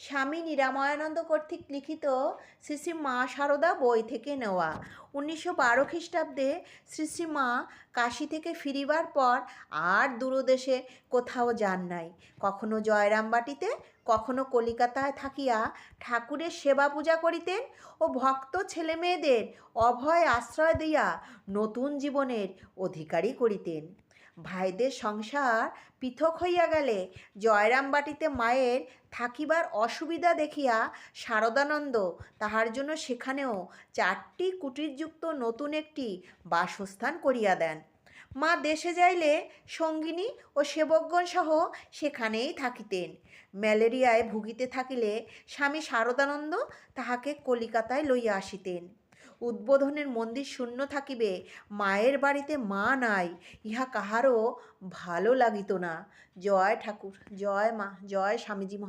স্বামী নিরাময়ানন্দ কর্তৃক লিখিত শ্রী শ্রী মা সারদা বই থেকে নেওয়া। উনিশশো বারো খ্রিস্টাব্দে শ্রী শ্রী মা কাশী থেকে ফিরিবার পর আর দূরদেশে কোথাও যান নাই। কখনো জয়রামবাটিতে, কখনো কলিকাতায় থাকিয়া ঠাকুরের সেবা পূজা করিতেন ও ভক্ত ছেলেমেয়েদের অভয় আশ্রয় দিয়া নতুন জীবনের অধিকারী করিতেন। ভাইদের সংসার পৃথক হইয়া গেলে জয়রামবাটিতে মায়ের থাকিবার অসুবিধা দেখিয়া শারদানন্দ তাহার জন্য সেখানেও চারটি কুটিরযুক্ত নতুন একটি বাসস্থান করিয়া দেন। মা দেশে যাইলে সঙ্গিনী ও সেবকগণ সহ সেখানেই থাকিতেন। ম্যালেরিয়ায় ভুগিতে থাকিলে স্বামী শারদানন্দ তাহাকে কলিকাতায় লইয়া আসিতেন। উদ্বোধনের মন্দির শূন্য থাকিবে, মায়ের বাড়িতে মা নাই, ইহা কাহারও ভালো লাগিত না। জয় ঠাকুর, জয় মা, জয় স্বামীজি মহা